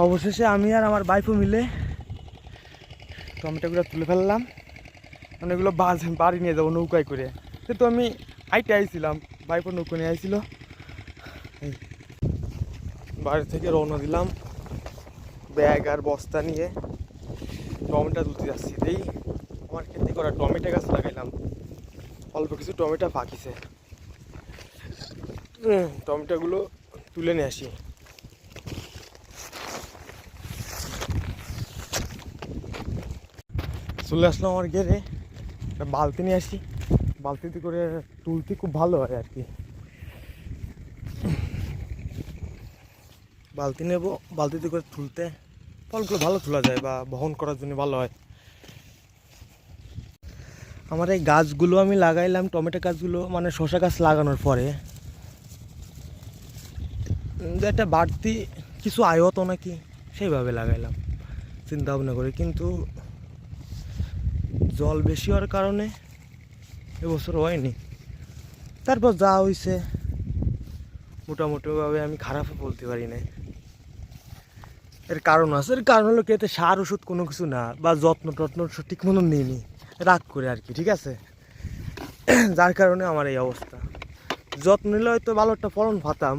অবশেষে আমি আর আমার বাইফও মিলে টমেটোগুলো তুলে ফেললাম। মানে এগুলো বাজ, বাড়ি নিয়ে যাব নৌকায় করে। কিন্তু আমি আইটে আইছিলাম বাইপও নৌকো নিয়ে আইছিল। বাড়ি থেকে রওনা দিলাম। ব্যাগ আর বস্তা নিয়ে টমেটো তুলতে যাচ্ছি। এই আমার খেতে করা টমেটো গাছ লাগাইলাম। অল্প কিছু টমেটো পাকিছে টমেটোগুলো তুলে নিয়ে আসি। চলে আসলাম আমার গেরে একটা বালতি নিয়ে আসি। বালতিতে করে তুলতে খুব ভালো হয় আর কি। বালতি নেব। বালতিতে করে তুলতে ফলগুলো ভালো তোলা যায় বা বহন করার জন্য ভালো হয়। আমার এই গাছগুলো আমি লাগাইলাম, টমেটো গাছগুলো মানে শশা গাছ লাগানোর পরে। একটা বাড়তি কিছু আয় হতো নাকি, সেইভাবে লাগাইলাম। চিন্তা ভাবনা করে। কিন্তু জল বেশি হওয়ার কারণে এবছর হয়নি। তারপর যা হয়েছে মোটামুটিভাবে আমি খারাপ বলতে পারি না এর কারণ আছে, এর কারণ হলো কি, এতে সার ওষুধ কোনো কিছু না, বা যত্ন টত্ন ঠিক মতো নিইনি, রাগ করে আর কি, ঠিক আছে? যার কারণে আমার এই অবস্থা। যত্ন নিলে হয়তো ভালো একটা ফলন পাতাম।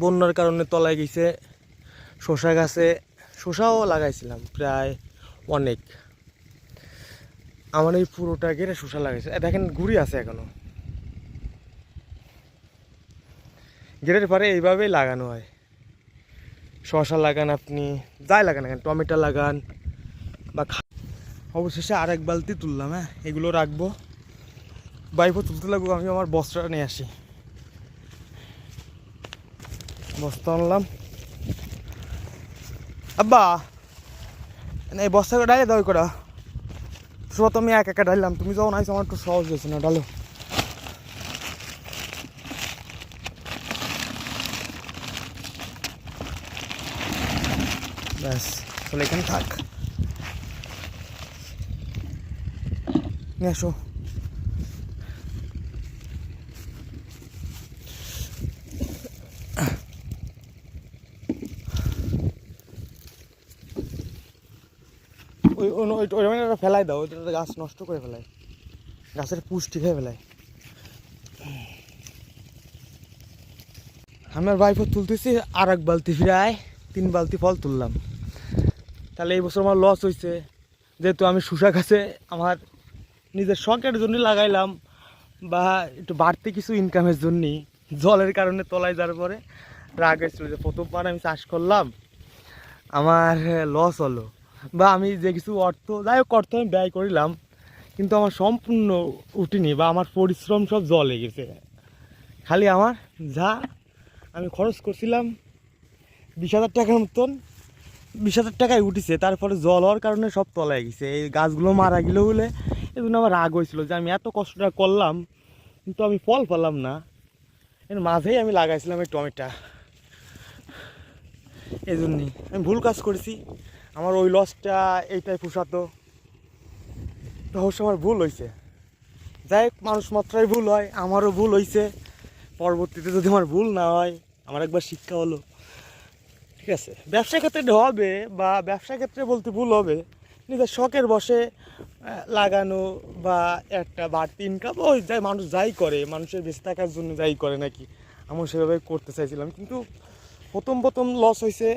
বন্যার কারণে তলায় গেছে শশা গাছে, শসাও লাগাইছিলাম প্রায় অনেক। আমার এই পুরোটা ঘেরে শসা লাগাইছে এ, দেখেন ঘুরি আছে এখনও। ঘেরের পরে এইভাবেই লাগানো হয়। শসা লাগান আপনি, যাই লাগান এখন, টমেটো লাগান বা অবশেষে আর এক বালতি তুললাম হ্যাঁ? এগুলো রাখব। বাইপও তুলতে লাগবো, আমি আমার বস্তাটা নিয়ে আসি। বস্তা আনলাম। আব্বা! এই বস্তা ডালে দাও করা। শুভ তুমি এক একা ডাললাম। তুমি যখন আইস আমার একটু সহজ হয়েছে না, ডালো। ব্যাস তাহলে এখানে থাক। নিয়ে আসো। ওই ফেলাই দাও ওইটা গাছ নষ্ট করে ফেলায় গাছের পুষ্টি খেয়ে ফেলায় আমার বাইফও তুলতেছি, আর এক বালতি ফিরায়, তিন বালতি ফল তুললাম। তাহলে এই বছর আমার লস হয়েছে যেহেতু আমি শুষা গাছে আমার নিজের শখের জন্য লাগাইলাম, বা একটু বাড়তি কিছু ইনকামের জন্যই, জলের কারণে তলায় যাওয়ার পরে রাগ এসেছিল যে প্রথমবার আমি চাষ করলাম, আমার লস হলো। বা আমি যে কিছু অর্থ, যাই হোক অর্থ আমি ব্যয় করিলাম, কিন্তু আমার সম্পূর্ণ উঠিনি বা আমার পরিশ্রম সব জলে গেছে। খালি আমার যা আমি খরচ করছিলাম, বিশ হাজার টাকার মতন, বিশ হাজার টাকায় উঠেছে, তারপরে জল হওয়ার কারণে সব তলায় গেছে। এই গাছগুলো মারা গেল বলে এই জন্য আমার রাগ হয়েছিল যে আমি এত কষ্টটা করলাম, কিন্তু আমি ফল পেলাম না। এর মাঝেই আমি লাগাইছিলাম এই টমেটো। এই জন্যই আমি ভুল কাজ করেছি। আমার ওই লসটা এইটাই পোষাতো অবশ্য আমার ভুল হয়েছে যাই হোক, মানুষ মাত্রাই ভুল হয়, আমারও ভুল হয়েছে পরবর্তীতে যদি আমার ভুল না হয়, আমার একবার শিক্ষা হলো। ঠিক আছে? ব্যবসা ক্ষেত্রে হবে বা ব্যবসা ক্ষেত্রে বলতে ভুল হবে। নিজের শখের বসে লাগানো বা একটা বাড়তি ইনকাম ওই যাই মানুষ যাই করে। মানুষের বেঁচে থাকার জন্য যাই করে নাকি? আমি সেভাবে করতে চাইছিলাম। কিন্তু প্রথম প্রথম লস হয়েছে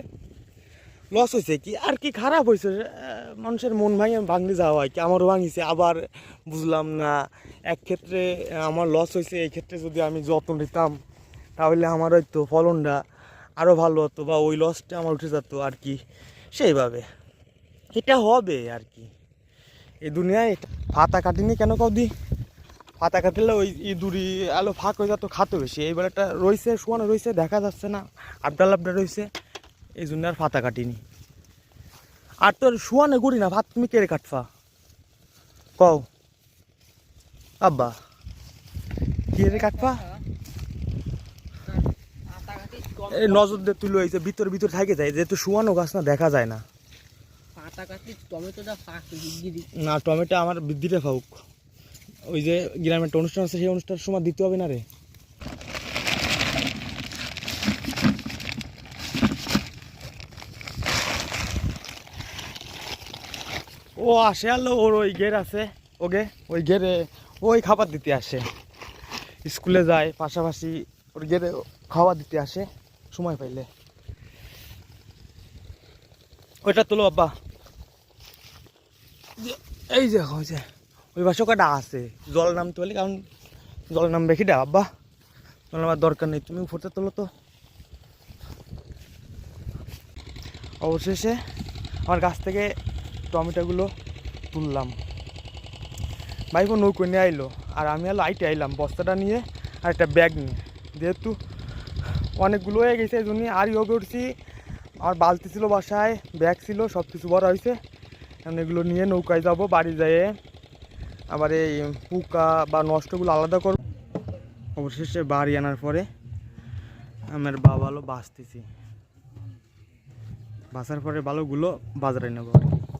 লস হয়েছে কি? আর কি খারাপ হয়েছে মানুষের মন ভাঙে ভাঙতে যাওয়া হয় কি? আমারও ভাঙিছে, আবার বুঝলাম না। এক ক্ষেত্রে আমার লস হয়েছে এই ক্ষেত্রে যদি আমি যত্ন নিতাম, তাহলে আমার হয়তো ফলনটা আরও ভালো হতো বা ওই লসটা আমার উঠে যেত আর কি। সেইভাবে। এটা হবে আর কি। এই দুনিয়ায় ফাতা কাটিনি কেন কদি ফাতা কাটলে ওই ইঁদুরি আলো ফাঁক হয়ে যেত, খাতো বেশি এইবার একটা রয়েছে শোয়ানো রয়েছে দেখা যাচ্ছে না। আপডাল আপডাল রয়েছে এই জন্য আর ফাতা কাটিনি। আর তোর শোয়ানো গুড়ি না ভাত তুমি কেড়ে কাটফা? কও। আব্বা কেড়ে কাটফা? এই নজর দিয়ে তুলে হয়েছে ভিতর ভিতর থাকে যায় যেহেতু শোয়ানো গাছ না দেখা যায় না। না টমেটো আমার বৃদ্ধিটা ফাউক। ওই যে গ্রামের একটা অনুষ্ঠান আছে সেই অনুষ্ঠানের সময় দিতে হবে না রে? ও আসে আলো ওর ওই গের আছে। ওকে, ওই গেরে ওই খাবার দিতে আসে। স্কুলে যায়, পাশাপাশি ওর গেরে খাবার দিতে আসে, সময় পাইলে। ওইটা তোলো, আব্বা। এই যে যে, ওই পাশে কটা আছে? জল নামতে বলি কারণ জল নামবে কি আব্বা। জল নামার দরকার নেই, তুমি উপরতে তোলো তো। অবশেষে আমার গাছ থেকে টমেটোগুলো তুললাম। ভাইপো নৌকো নিয়ে আইলো, আর আমি হলো আইটে আইলাম বস্তাটা নিয়ে আর একটা ব্যাগ নিয়ে। যেহেতু অনেকগুলো হয়ে গেছে, এই জন্যই আর ইয়ে করছি আর বালতি ছিল বাসায়, ব্যাগ ছিল সব কিছু বড় হয়েছে। এখন এগুলো নিয়ে নৌকায় যাব, বাড়ি যেয়ে আবার এই পোকা বা নষ্টগুলো আলাদা করব। অবশেষে বাড়ি আনার পরে আমার বাবা হলো বাঁচতেছি। বাঁচার পরে ভালোগুলো বাজারে নেব। আর কি